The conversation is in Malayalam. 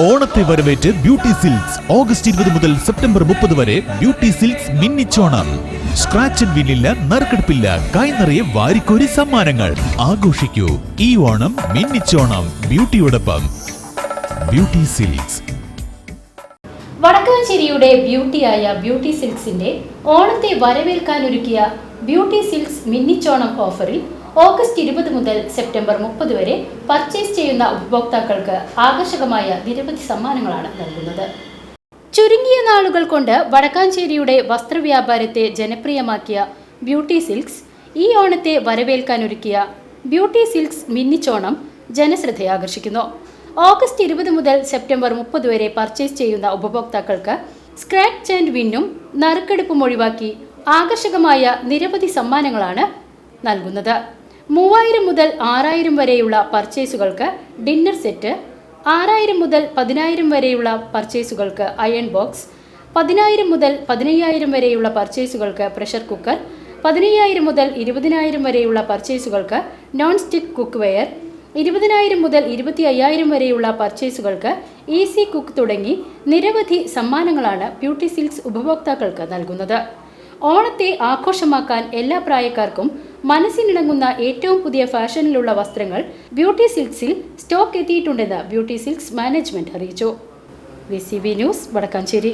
ഓണത്തെ വരവേറ്റ് ബ്യൂട്ടി സിൽക്സ്. ഓഗസ്റ്റ് ഇരുപത് മുതൽ സെപ്റ്റംബർ മുപ്പത് വരെ ബ്യൂട്ടി സിൽക്സ് മിന്നിച്ചോണം. സ്ക്രാച്ച് ആൻഡ് വിന്നില്ല നറുക്കെടുപ്പില്ല. കൈ നിറയെ വാരിക്കോരി സമ്മാനങ്ങൾ. ആഘോഷിക്കൂ. ഈ ഓണം മിന്നിച്ചോണം. ബ്യൂട്ടിയോടൊപ്പം. Beauty Silks. വടക്കാഞ്ചേരിയുടെ ബ്യൂട്ടിയായ ബ്യൂട്ടി സിൽക്സിന്റെ ഓണത്തെ വരവേൽക്കാനൊരുക്കിയ ബ്യൂട്ടി സിൽക്സ് മിന്നിച്ചോണം ഓഫറിൽ ഓഗസ്റ്റ് ഇരുപത് മുതൽ സെപ്റ്റംബർ മുപ്പത് വരെ പർച്ചേസ് ചെയ്യുന്ന ഉപഭോക്താക്കൾക്ക് ആകർഷകമായ നിരവധി സമ്മാനങ്ങളാണ് നൽകുന്നത്. ചുരുങ്ങിയ നാളുകൾ കൊണ്ട് വടക്കാഞ്ചേരിയുടെ വസ്ത്രവ്യാപാരത്തെ ജനപ്രിയമാക്കിയ ബ്യൂട്ടി സിൽക്സ് ഈ ഓണത്തെ വരവേൽക്കാനൊരുക്കിയ ബ്യൂട്ടി സിൽക്സ് മിന്നിച്ചോണം ജനശ്രദ്ധയാകർഷിക്കുന്നു ഓഗസ്റ്റ് ഇരുപത് മുതൽ സെപ്റ്റംബർ മുപ്പത് വരെ പർച്ചേസ് ചെയ്യുന്ന ഉപഭോക്താക്കൾക്ക് സ്ക്രാച്ച് ആൻഡ് വിന്നും നറുക്കെടുപ്പും ഒഴിവാക്കി ആകർഷകമായ നിരവധി സമ്മാനങ്ങളാണ് നൽകുന്നത്. മൂവായിരം മുതൽ ആറായിരം വരെയുള്ള പർച്ചേസുകൾക്ക് ഡിന്നർ സെറ്റ് ആറായിരം മുതൽ പതിനായിരം വരെയുള്ള പർച്ചേസുകൾക്ക് അയൺ ബോക്സ് പതിനായിരം മുതൽ പതിനയ്യായിരം വരെയുള്ള പർച്ചേസുകൾക്ക് പ്രഷർ കുക്കർ പതിനയ്യായിരം മുതൽ ഇരുപതിനായിരം വരെയുള്ള പർച്ചേസുകൾക്ക് നോൺ സ്റ്റിക്ക് കുക്ക് വെയർ ഇരുപതിനായിരം മുതൽ ഇരുപത്തി അയ്യായിരം വരെയുള്ള പർച്ചേസുകൾക്ക് ഈസി കുക്ക് തുടങ്ങി നിരവധി സമ്മാനങ്ങളാണ് ബ്യൂട്ടി സിൽക്സ് ഉപഭോക്താക്കൾക്ക് നൽകുന്നത്. ഓണത്തെ ആഘോഷമാക്കാൻ എല്ലാ പ്രായക്കാർക്കും മനസ്സിനിണങ്ങുന്ന ഏറ്റവും പുതിയ ഫാഷനിലുള്ള വസ്ത്രങ്ങൾ ബ്യൂട്ടി സിൽക്സിൽ സ്റ്റോക്ക് എത്തിയിട്ടുണ്ടെന്ന് ബ്യൂട്ടി സിൽക്സ് മാനേജ്മെന്റ് അറിയിച്ചു. V News Vadakkanchery.